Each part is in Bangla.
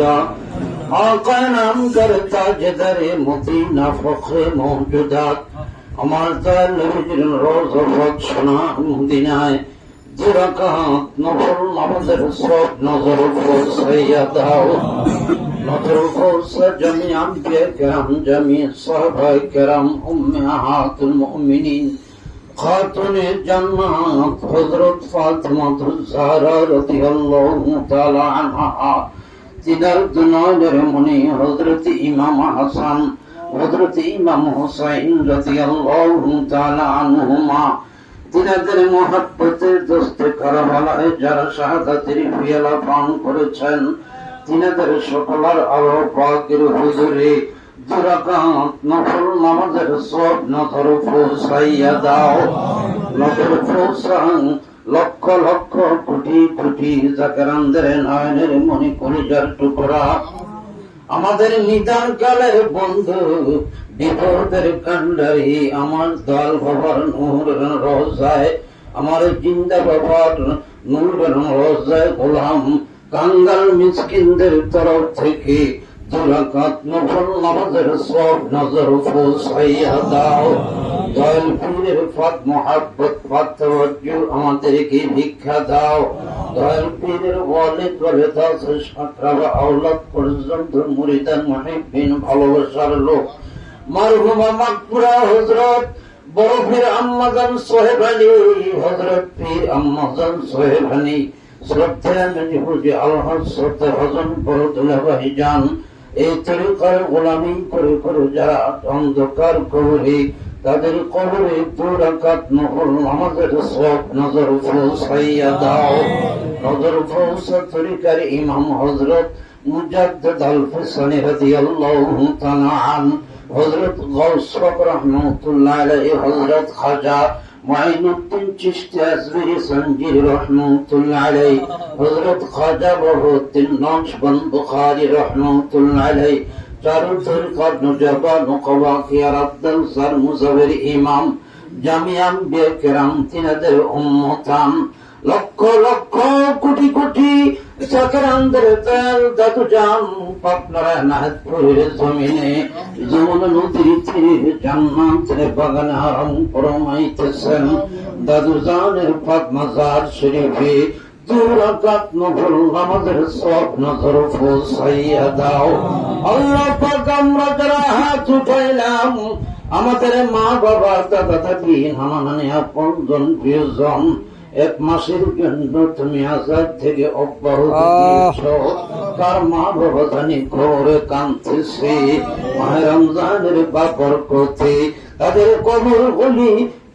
آقا نام کر تاجدر مدینہ فخر موجودات আমার দয়াল নবীজির রোজ রোজ সোনা মদিনায়। দুরাকাত নফল নামাজের সব নজর পৌঁছাইয়া দাও। নজর পৌঁছা জমি আম্বিয়া কেরাম, জমি সাহাবাই কেরাম, উম্মে আহাতুল মুমিনিন। খাতুনে জান্নাত হযরত ফাতিমা তুজাহরা রাদিয়াল্লাহু তাআলা আনহা। তিনার দুনয়নের মনি হজরত ইমাম হাসান হজরত ইমাম হুসাইন রাদিয়াল্লাহু তাআলা তিনাদের মহাব্বতের দোস্তে কারবালায় যারা শাহাদাতের পিয়ালা পান করেছেন তিনাদের সকলার আলো পাকের হুজুরে নামাজের সব নজর পৌঁছাইয়া দাও। নজর লক্ষ লক্ষ কোটি কোটি জাকারানদের নয়নের মনে কলিজার টুকরা। আমাদের নিদান কালের বন্ধু বিপদের কান্ডারি আমার দল বাবার নূর রোজায় আমার জিন্দা বাবার নূর রোজায় গোলাম। কাঙ্গাল মিসকিনদের তরফ থেকে দুরাকাত নফল নামাজের সব নজর পৌঁছাইয়া দাও। আমাদেরকে ভিক্ষা দাও। দয়াল ভালোবাসার লোক। মারহুমা মাকপুরা হযরত বড় আম্মাজান সোহেব আলী, হযরত পীর আম্মাজান সোহেব আলী। শ্রদ্ধা নজিবুজি আলহাজ শ্রদ্ধা বড় দুলাভাই যান এই তরিকার গোলামি করে করে যারা অন্ধকার কবরে তাদের কবরে দুরাকাত নহল আমাদের সব নজর ফৌসাইয়া দাও। নজর ফৌসা তরিকার ইমাম হজরত মুজাদ্দদ আল ফিসানি রাদিয়াল্লাহু তাআলা হযরত গাউস রাহমাতুল্লাহ আলাইহি, হযরত খাজা মাইনুদ্দিন চিশতি আজমিরি সঞ্জির রহমতুল্লাহ আলাই হযরত খাজা বহুদ্দিন নকশবন্দ বুখারী রহমতুল্লাহ আলাই চারু তরিকার নুজাবা নকবা খিয়ার সার মুজাবির ইমাম জামিয়াম বেকেরাম তিনাদের উম্মতাম। লক্ষ লক্ষ, কোটি কোটি চাকরান্দের তেল দাদু জান পাটনারা নাহতপুরের জমিনে। যমুনা নদীর তীরে, জান্নাতের বাগানে আরাম ফরমাইতেছেন দাদু জানের পাক মাজার শরীফে দুরাকাত নফল নামাজের সব নজর পৌঁছাইয়া দাও। আল্লাহ পাক আমরা যারা হাত উঠাইলাম আমাদের মা বাবা দাদা দাদি নানা নানি আপন জন প্রিয়জন এক মাসের জন্য তুমি আজাদ থেকে অব্যাহত কার মা বাবা জানি ঘরে কাঁদতেছে। মায়ের রমজানের বাপর কথে তাদের কবর বলি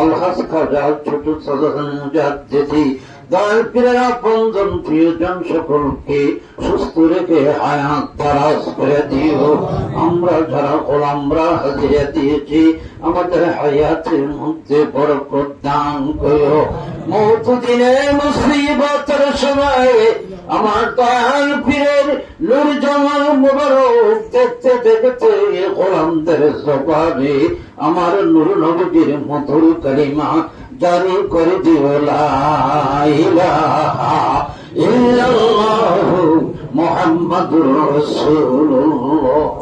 আলহাজ খাজা ছোট মুজাদ্দিদি দয়াল পীরেরা পঞ্জন প্রিয়জন সকলকে সুস্থ রেখে হায়াত দারাজ করে দিও। আমরা যারা গোলামরা হাজিরা দিয়েছি, আমাদের হায়াতের মধ্যে বরকত দান করো। মৌত দিনে সময় আমার দয়াল পীরের নূর জামাল মুবারক দেখতে দেখতে গোলামদের স্বভাবে আমার নূর নবীর মধুর কালিমা জারি করে দিও লা ইলাহা ইল্লাল্লাহু মুহাম্মাদুর রাসূলুল্লাহ।